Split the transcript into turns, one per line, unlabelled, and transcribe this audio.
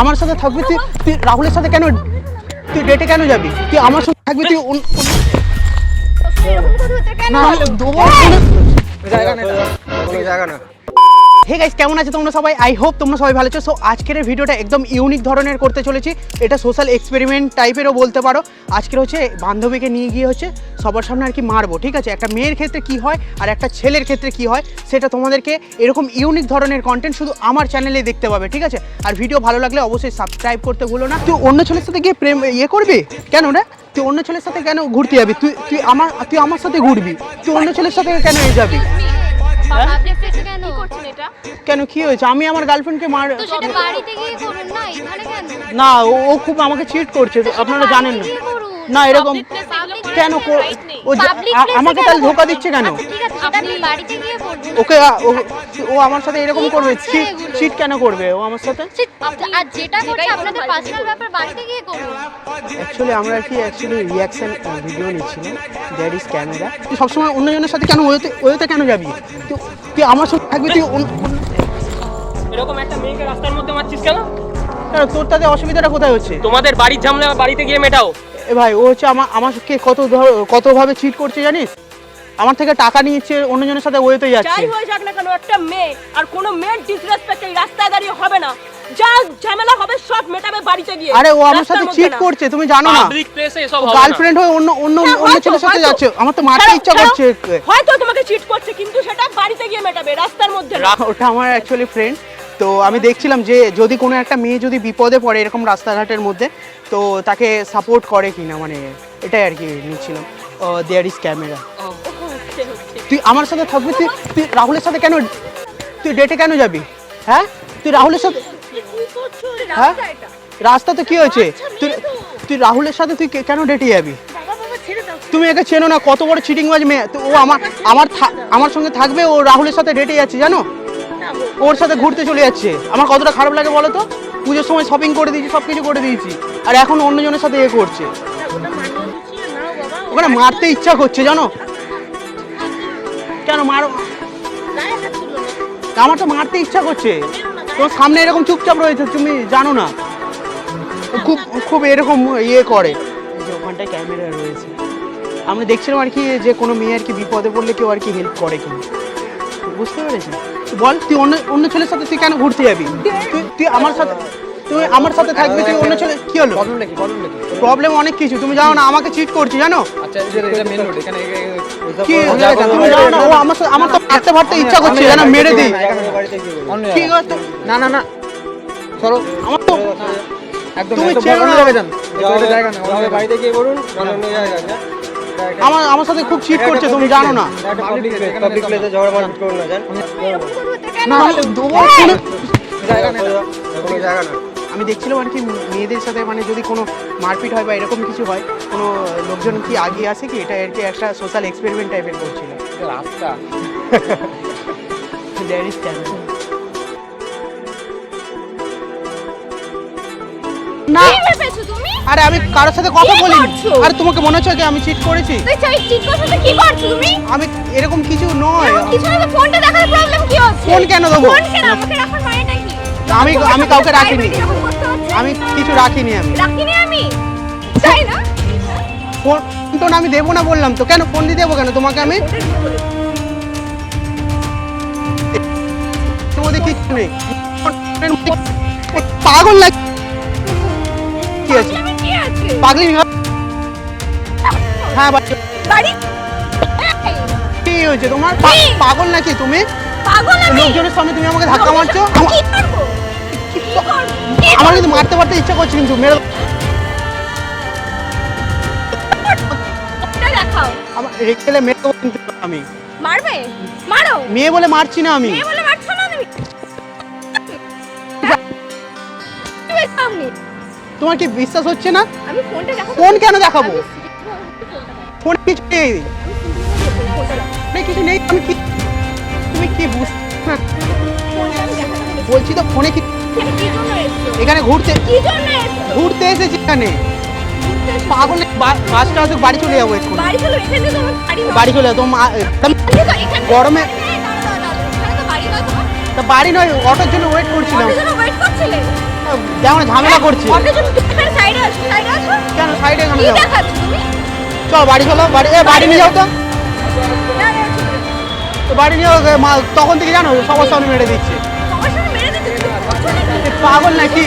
আমার সাথে থাকবি তুই তুই রাহুলের সাথে কেন তুই ডেটে কেন যাবি? তুই আমার সাথে থাকবি তুই না
জায়গা নেই জায়গা না
হে গাইস কেমন আছে তোমরা সবাই? আই হোপ তোমরা সবাই ভালো আছো। সো আজকের ভিডিওটা একদম ইউনিক ধরনের করতে চলেছি। এটা সোশ্যাল এক্সপেরিমেন্ট টাইপেরও বলতে পারো। আজকের হচ্ছে বান্ধবীকে নিয়ে গিয়ে হচ্ছে সবার সামনে আর কি মারবো, ঠিক আছে? একটা মেয়ের ক্ষেত্রে কি হয় আর একটা ছেলের ক্ষেত্রে কি হয়, সেটা তোমাদেরকে এরকম ইউনিক ধরনের কন্টেন্ট শুধু আমার চ্যানেলে দেখতে পাবে, ঠিক আছে? আর ভিডিও ভালো লাগলে অবশ্যই সাবস্ক্রাইব করতে ভুলো না। তুই অন্য ছেলের সাথে গিয়ে প্রেম ইয়ে করবি? কেন না তুই অন্য ছেলের সাথে কেন ঘুরতে যাবি? তুই তুই আমার তুই আমার সাথে ঘুরবি? তুই অন্য ছেলের সাথে কেন যাবি?
কেন? করছেন
কি হয়েছে? আমি আমার গার্লফ্রেন্ডকে মার
তো সেটা বাড়িতে গিয়ে করুন না এখানে কেন?
না ও ও খুব আমাকে চিট করছে আপনারা জানেন না। না এরকম কেন। ও আমাকে তাহলে ধোকা দিচ্ছে কেন? ওকে ও- আমার সাথে এরকম করবে?
করছে
চিট কেন করবে ও আমার সাথে?
আর যেটা করছে আপনাদের পার্সোনাল ব্যাপার বাড়িতে গিয়ে করুন।
অ্যাকচুয়ালি আমরা কি অ্যাকচুয়ালি রিয়াকশন ভিডিও নিচ্ছিলাম। দ্যাট ইজ ক্যামেরা তুই সবসময় অন্যজনের সাথে কেন ওয়েতে ওয়েতে কেন যাবি? তুই আমার সাথে থাকবি তুই
এরকম একটা মেয়েকে রাস্তার মধ্যে মারছিস কেন?
কেন তোর তাতে অসুবিধাটা কোথায় হচ্ছে?
তোমাদের বাড়ির ঝামেলা বাড়িতে গিয়ে মেটাও।
এ ভাই ও হচ্ছে আমার আমাকে কত কতভাবে চিট করছে জানিস? আমার থেকে টাকা নিচ্ছে অন্যজনের সাথে ওয়েতে যাচ্ছে।
যাই হয়ে যাক না কেন একটা মেয়ে আর কোনো মেয়ের ডিসরেসপেক্ট এই রাস্তায় দাঁড়িয়ে হবে না। যা ঝামেলা হবে সব মেটাবে বাড়িতে গিয়ে।
আরে ও আমার
রাস্তার
সাথে
মধ্যে
চিট
না।
করছে তুমি জানো না।
পাবলিক প্লেসে এসব হবে না।
গার্লফ্রেন্ড হয়ে অন্য অন্য
হ্যাঁ,
অন্য
হয়তো,
ছেলের সাথে
হয়তো।
যাচ্ছে। আমার তো মারতে
ছাড়ো,
ইচ্ছা
ছাড়ো।
করছে।
হয়তো তোমাকে চিট করছে কিন্তু সেটা বাড়িতে গিয়ে মেটাবে রাস্তার মধ্যে না।
ওটা আমার অ্যাকচুয়ালি ফ্রেন্ড তো আমি দেখছিলাম যে যদি কোনো একটা মেয়ে যদি বিপদে পড়ে এরকম রাস্তাঘাটের মধ্যে তো তাকে সাপোর্ট করে কিনা মানে এটাই আর কি নিচ্ছিলাম। There is camera. তুই আমার সাথে থাকবি? তুই তুই রাহুলের সাথে কেন তুই ডেটে কেন যাবি? হ্যাঁ? তুই রাহুলের সাথে হ্যাঁ? রাস্তা তো কি হয়েছে? তুই তুই রাহুলের সাথে তুই কেন ডেটে যাবি? তুমি একে চেনো না কত বড় চিটিং বাজ মেয়ে। তো ও আমার আমার আমার সঙ্গে থাকবে ও রাহুলের সাথে ডেটে যাচ্ছে জানো? ওর সাথে ঘুরতে চলে যাচ্ছে। আমার কতটা খারাপ লাগে বলো তো? পুজোর সময় শপিং করে দিয়েছি সব কিছু করে দিয়েছি। আর এখন অন্যজনের সাথে এ করছে। ওখানে মারতে ইচ্ছা করছে, জানো? কেন মারো? আমার তো মারতে ইচ্ছা করছে। তোমার সামনে এরকম চুপচাপ রয়েছে, তুমি জানো না। খুব খুব এরকম ইয়ে করে। যে ওখানটায় ক্যামেরা রয়েছে। আমি দেখছিলাম আর কি, যে কোনো মেয়ে আর কি বিপদে পড়লে কেউ আর কি হেল্প করে কিনা বুঝতে পেরেছি বল তুই অন্য অন্য ছেলের সাথে তুই কেন ঘুরতে যাবি? তুই তুই আমার সাথে তুই আমার সাথে থাকবি তুই অন্য ছেলে কি হলো?
প্রবলেম নাকি? প্রবলেম নাকি?
প্রবলেম অনেক কিছু। তুমি জানো না আমাকে চিট করছি জানো?
আচ্ছা এটা এটা মেন রোড এখানে
কি তুমি জানো না ও আমার সাথে আমার তো মারতে ফাটতে ইচ্ছা করছে যেন মেরে দিই।
না না না চলো
আমার তো
একদম
তুমি চেনো না।
জায়গা না বাড়িতে গিয়ে অন্য জায়গায় আছে
আমার আমার সাথে খুব চিট করছে তুমি জানো না আমি দেখছিলাম আর কি মেয়েদের সাথে মানে যদি কোনো মারপিট হয় বা এরকম কিছু হয় কোনো লোকজন কি আগে আসে কি এটা আর কি একটা সোশ্যাল এক্সপেরিমেন্ট টাইপের করছিল
রাস্তা
না।
কি ভেবেছো তুমি?
আরে আমি কারোর সাথে কথা
কি
বলি
করছ?
আরে তোমাকে মনে হচ্ছে কি আমি চিট করেছি?
তুই চাই ঠিক করছ তো কি করছ তুমি?
আমি এরকম কিছু নয়।
কিছু না তো ফোনটা দেখার প্রবলেম কি হচ্ছে?
ফোন কেন দেবো?
ফোন কেন? আমাকে রাখার মানেটা কি?
আমি আমি কাউকে রাখিনি।
এরকম করতে হচ্ছে?
আমি কিছু রাখিনি আমি।
রাখিনি আমি? তাই না?
ফোন আমি দেবো না বললাম তো। কেন ফোন দিয়ে দেবো কেন? তোমাকে আমি? মধ্যে কিচ্ছু নেই পাগল লাগে কি আছে
আমি কি আছে
পাগলি হ্যাঁ বাড়ি? কি হয়েছে তোমার? পাগল নাকি তুমি?
আমি?
লোকজনের সামনে তুমি আমাকে ধাক্কা মারছো? আমার কিন্তু মারতে মারতে ইচ্ছা করছে কিন্তু মেরে আমার দেবো কিন্তু আমি।
মারবে? মারো।
মেয়ে বলে মারছি না আমি।
মেয়ে বলে মারছো না তুমি? তুমি সামনে।
তোমার কি বিশ্বাস হচ্ছে না?
আমি ফোনটা দেখাবো।
ফোন কেন দেখাবো? ফোন কিছু নেই। কিছু নেই আমি কি তুমি কি না, বলছি তো ফোনে কি
এখানে
ঘুরতে ঘুরতে এসেছি এখানে। পাগল বাসটা আসুক বাড়ি চলে যাব এখন
বাড়ি চলো
যাব গরমে-
হ্যাঁ, বাড়ি নয়
অটোর জন্য ওয়েট করছিলাম।
কতজন wait করছিলে?
দেখো না ঝামেলা করছে
সাইডে আসো
কেন সাইডে কেন চল বাড়ি চলো বাড়ি এ বাড়ি নিয়ে যাও তো। বাড়ি নিয়ে তখন থেকে জানো সবার সামনে মেরে দিচ্ছে।
করছ
পাগল নাকি?